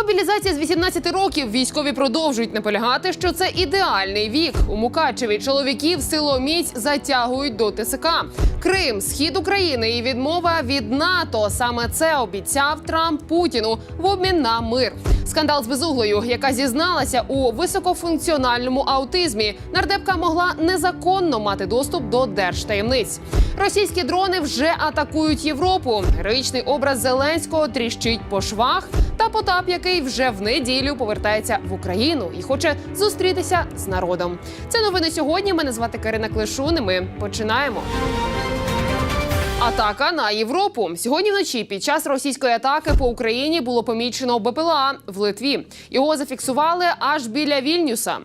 Мобілізація з 18 років військові продовжують наполягати, що це ідеальний вік. У Мукачеві чоловіків силоміць затягують до ТСК. Крим, схід України і відмова від НАТО. Саме це обіцяв Трамп Путіну в обмін на мир. Скандал з безуглою, яка зізналася у високофункціональному аутизмі. Нардепка могла незаконно мати доступ до держтаємниць. Російські дрони вже атакують Європу. Героїчний образ Зеленського тріщить по швах. Та Потап, який вже в неділю повертається в Україну і хоче зустрітися з народом. Це новини сьогодні. Мене звати Карина Клишун. і Ми починаємо. Атака на Європу сьогодні вночі під час російської атаки по Україні було помічено БПЛА в Литві. Його зафіксували аж біля Вільнюса.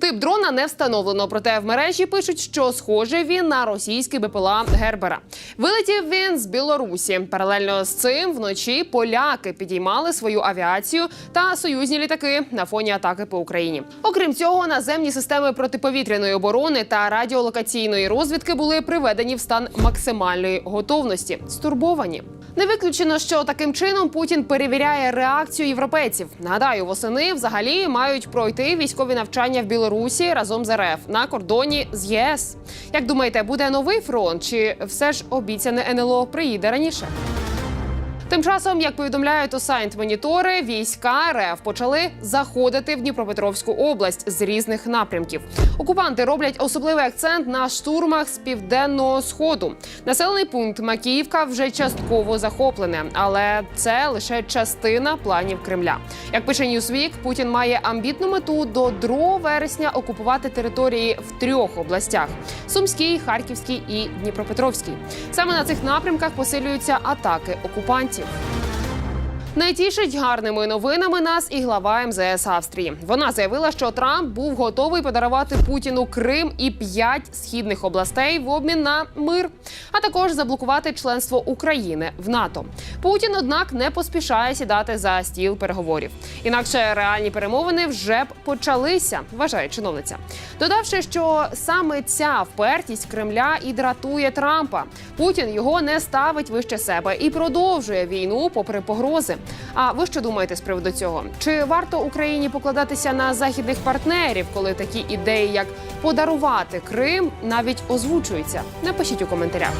Тип дрона не встановлено, проте в мережі пишуть, що схоже він на російський БПЛА Гербера. Вилетів він з Білорусі. Паралельно з цим вночі поляки підіймали свою авіацію та союзні літаки на фоні атаки по Україні. Окрім цього, наземні системи протиповітряної оборони та радіолокаційної розвідки були приведені в стан максимальної готовності. Стурбовані. Не виключено, що таким чином Путін перевіряє реакцію європейців. Нагадаю, восени взагалі мають пройти військові навчання в Білорусі разом з РФ на кордоні з ЄС. Як думаєте, буде новий фронт, чи все ж обіцяне НЛО приїде раніше? Тим часом, як повідомляють у сайт монітори, війська РФ почали заходити в Дніпропетровську область з різних напрямків. Окупанти роблять особливий акцент на штурмах з південного сходу. Населений пункт Макіївка вже частково захоплене, але це лише частина планів Кремля. Як пише Ньюсвік, Путін має амбітну мету до 2 вересня окупувати території в трьох областях: Сумській, Харківській і Дніпропетровській. Саме на цих напрямках посилюються атаки окупантів місяців. Не тішить гарними новинами нас і глава МЗС Австрії. Вона заявила, що Трамп був готовий подарувати Путіну Крим і п'ять східних областей в обмін на мир, а також заблокувати членство України в НАТО. Путін, однак, не поспішає сідати за стіл переговорів. Інакше реальні перемовини вже б почалися, вважає чиновниця, додавши, що саме ця впертість Кремля і дратує Трампа. Путін його не ставить вище себе і продовжує війну попри погрози. А ви що думаєте з приводу цього? Чи варто Україні покладатися на західних партнерів, коли такі ідеї, як подарувати Крим, навіть озвучуються? Напишіть у коментарях.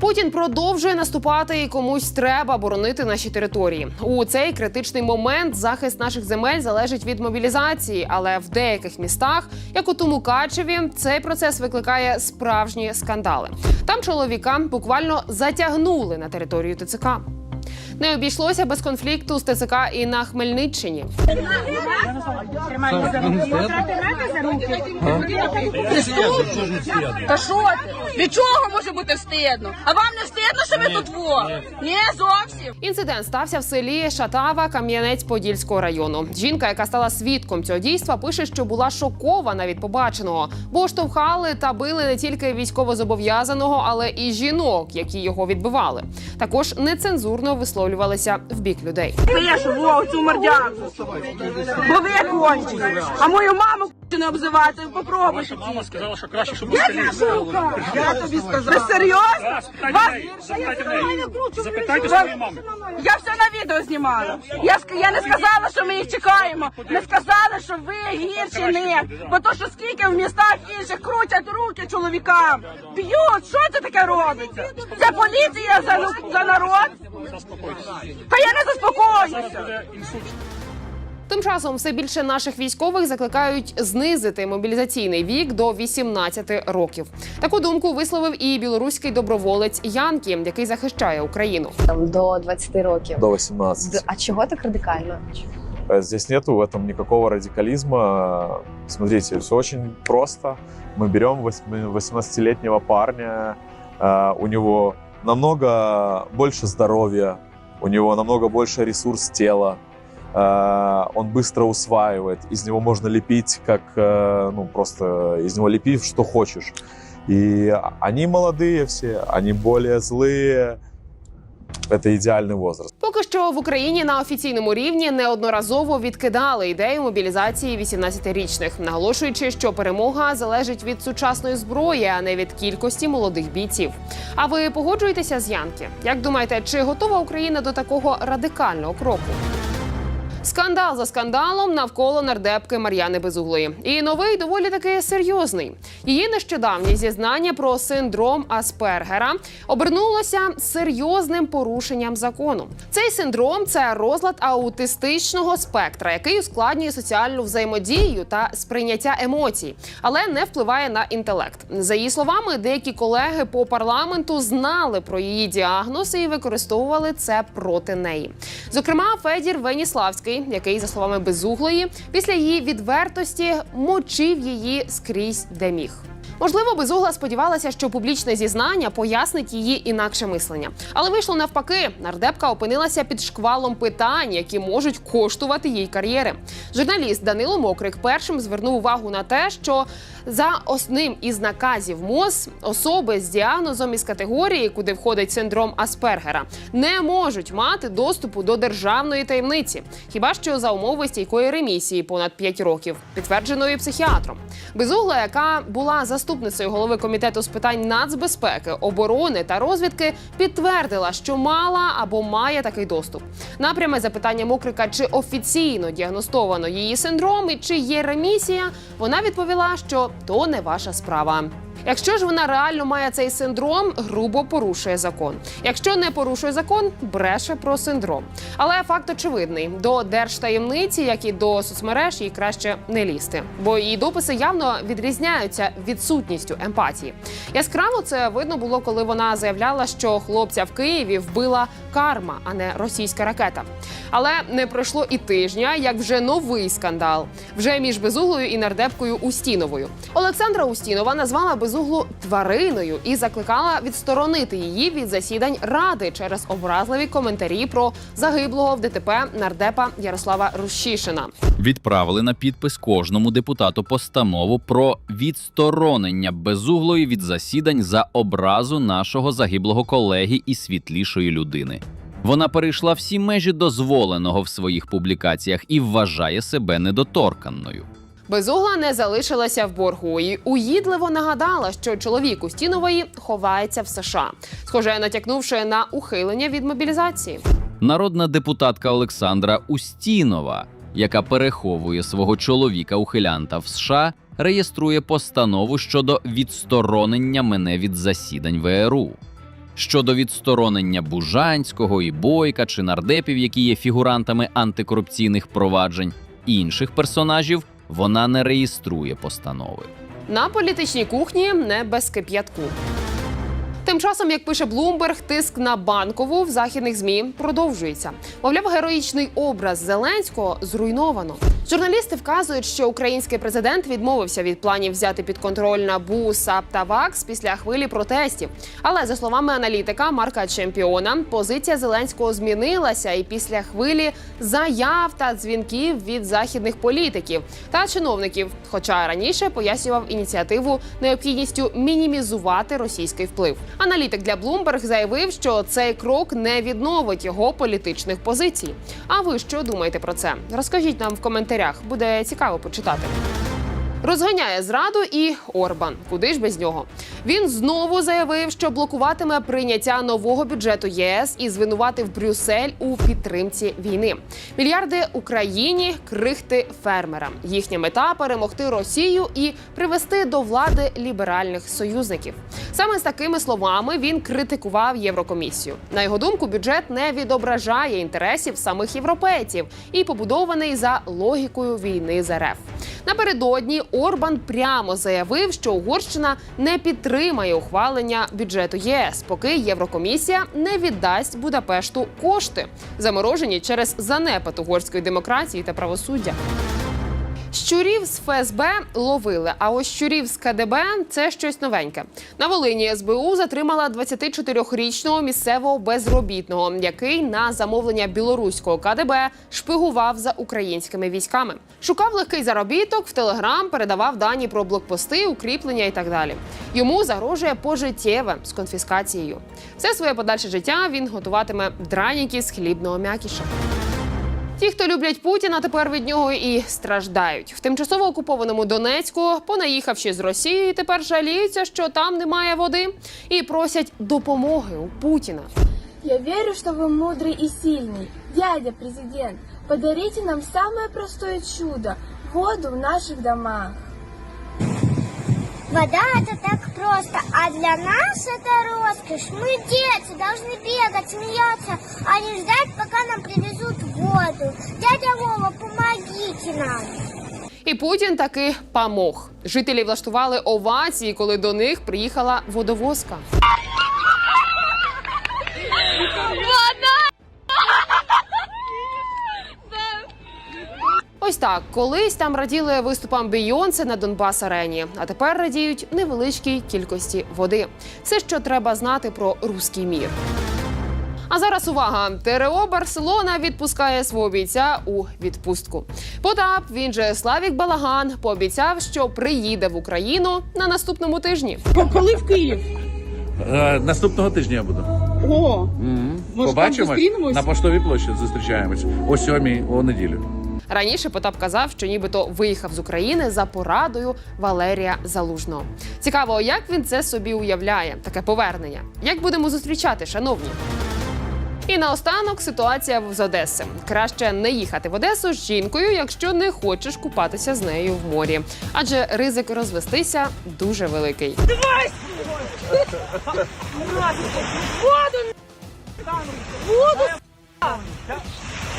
Путін продовжує наступати і комусь треба боронити наші території. У цей критичний момент захист наших земель залежить від мобілізації, але в деяких містах, як у Тумукачеві, цей процес викликає справжні скандали. Там чоловіка буквально затягнули на територію ТЦК. Не обійшлося без конфлікту з ТЦК і на Хмельниччині. Та що ти? Від чого може бути встидно? А вам не встидно, що ви тут во? Ні, зовсім. Інцидент стався в селі Шатава Кам'янець-Подільського району. Жінка, яка стала свідком цього дійства, пише, що була шокована від побаченого, бо штовхали та били не тільки військовозобов'язаного, але і жінок, які його відбивали. Також нецензурно висловлювалися в бік людей. Пишу во цю мордяку. Бо ви кончені. А мою маму не обзивати. Попробуй ще Мама сказала, що краще, щоб Я Я тобі сказав. Ви серйозно? Запитайте Вас... Своєї мами. Я все на відео знімала. Я, я не сказала, що ми їх чекаємо. Не сказала, що ви гірші них. Бо то, що скільки в містах інших крутять руки чоловікам. Б'ють. Що це таке робиться? Це поліція за, за народ? Та я не заспокоюся. Буде інсульт. Тим часом все більше наших військових закликають знизити мобілізаційний вік до 18 років. Таку думку висловив і білоруський доброволець Янкі, який захищає Україну. там до 20 років. До 18. Д- А чого так радикально? Э, Здесь нету в этом никакого радикализма. Смотрите, все очень просто. Мы берем восьми- 18-летнего парня, э, у него намного больше здоровья, у него намного больше ресурс тела, э, он быстро усваивает, из него можно лепить как, э, ну просто из него лепи что хочешь. И они молодые все, они более злые. Это идеальный возраст. Поки що в Україні на офіційному рівні неодноразово відкидали ідею мобілізації 18-річних, наголошуючи, що перемога залежить від сучасної зброї, а не від кількості молодих бійців. А ви погоджуєтеся з Янки? Як думаєте, чи готова Україна до такого радикального кроку? Скандал за скандалом навколо нардепки Мар'яни Безуглої. І новий доволі таки серйозний. Її нещодавні зізнання про синдром Аспергера обернулося серйозним порушенням закону. Цей синдром це розлад аутистичного спектра, який ускладнює соціальну взаємодію та сприйняття емоцій, але не впливає на інтелект. За її словами, деякі колеги по парламенту знали про її діагноз і використовували це проти неї. Зокрема, Федір Веніславський, який, за словами безуглої, після її відвертості мочив її скрізь, де міг. Можливо, безугла сподівалася, що публічне зізнання пояснить її інакше мислення, але вийшло навпаки. Нардепка опинилася під шквалом питань, які можуть коштувати їй кар'єри. Журналіст Данило Мокрик першим звернув увагу на те, що за одним із наказів МОЗ особи з діагнозом із категорії, куди входить синдром Аспергера, не можуть мати доступу до державної таємниці, хіба що за умови стійкої ремісії понад 5 років, підтвердженої психіатром. Безугла, яка була заступницею голови комітету з питань нацбезпеки, оборони та розвідки, підтвердила, що мала або має такий доступ. Напряме запитання Мокрика, чи офіційно діагностовано її синдром і чи є ремісія, вона відповіла, що то не ваша справа. Якщо ж вона реально має цей синдром, грубо порушує закон. Якщо не порушує закон, бреше про синдром. Але факт очевидний: до держтаємниці, як і до соцмереж, їй краще не лізти, бо її дописи явно відрізняються відсутністю емпатії. Яскраво це видно було, коли вона заявляла, що хлопця в Києві вбила карма, а не російська ракета. Але не пройшло і тижня, як вже новий скандал вже між безуглою і нардепкою Устіновою. Олександра Устінова назвала безуглу твариною і закликала відсторонити її від засідань ради через образливі коментарі про загиблого в ДТП нардепа Ярослава Рущишина. Відправили на підпис кожному депутату постанову про відсторонення безуглої від засідань за образу нашого загиблого колеги і світлішої людини. Вона перейшла всі межі дозволеного в своїх публікаціях і вважає себе недоторканною. Безугла не залишилася в боргу і уїдливо нагадала, що чоловік Устінової ховається в США, схоже, натякнувши на ухилення від мобілізації. Народна депутатка Олександра Устінова, яка переховує свого чоловіка ухилянта в США, реєструє постанову щодо відсторонення мене від засідань ВРУ. Щодо відсторонення Бужанського і Бойка чи нардепів, які є фігурантами антикорупційних проваджень, інших персонажів вона не реєструє постанови. На політичній кухні не без кип'ятку. Тим часом, як пише Блумберг, тиск на банкову в західних змі продовжується. Мовляв, героїчний образ Зеленського зруйновано. Журналісти вказують, що український президент відмовився від планів взяти під контроль НАБУ, САП та ВАКС після хвилі протестів. Але за словами аналітика Марка Чемпіона, позиція Зеленського змінилася і після хвилі заяв та дзвінків від західних політиків та чиновників. Хоча раніше пояснював ініціативу необхідністю мінімізувати російський вплив. Аналітик для Bloomberg заявив, що цей крок не відновить його політичних позицій. А ви що думаєте про це? Розкажіть нам в коментарях, буде цікаво почитати. Розганяє зраду і Орбан. Куди ж без нього? Він знову заявив, що блокуватиме прийняття нового бюджету ЄС і звинуватив Брюссель у підтримці війни. Мільярди Україні крихти фермерам. Їхня мета перемогти Росію і привести до влади ліберальних союзників. Саме з такими словами він критикував Єврокомісію. На його думку, бюджет не відображає інтересів самих європейців і побудований за логікою війни з РФ. Напередодні Орбан прямо заявив, що Угорщина не підтримає ухвалення бюджету ЄС, поки Єврокомісія не віддасть Будапешту кошти, заморожені через занепад угорської демократії та правосуддя. Щурів з ФСБ ловили, а ось щурів з КДБ це щось новеньке. На Волині СБУ затримала 24-річного місцевого безробітного, який на замовлення білоруського КДБ шпигував за українськими військами. Шукав легкий заробіток в Телеграм, передавав дані про блокпости, укріплення і так далі. Йому загрожує пожиттєве з конфіскацією. Все своє подальше життя він готуватиме драніки з хлібного м'якіша. Ті, хто люблять Путіна, тепер від нього і страждають. В тимчасово окупованому Донецьку, понаїхавши з Росії, тепер жаліються, що там немає води, і просять допомоги у Путіна. Я верю, что вы мудрый и сильный. Дядя президент, подарите нам самое простое чудо – воду в наших домах. Вода это так просто, а для нас это роскошь. Мы дети, должны бегать, смеяться, а не ждать, пока нам привезут воду. Дядя Вова, помогите нам. І Путін таки помог. Жителі влаштували овації, коли до них приїхала водовозка. Ось так, колись там раділи виступам Бейонсе на Донбас Арені, а тепер радіють невеличкій кількості води. Все, що треба знати про руський мір. А зараз увага! ТРО Барселона відпускає свого бійця у відпустку. Потап, він же Славік Балаган, пообіцяв, що приїде в Україну на наступному тижні. Коли в Київ? Е, Наступного тижня я буду. О, Мгм. Може, Побачимось зустрінемось? на поштовій площі. Зустрічаємось о сьомій о неділю. Раніше Потап казав, що нібито виїхав з України за порадою Валерія Залужного. Цікаво, як він це собі уявляє, таке повернення. Як будемо зустрічати, шановні? І наостанок ситуація з Одеси. Краще не їхати в Одесу з жінкою, якщо не хочеш купатися з нею в морі, адже ризик розвестися дуже великий.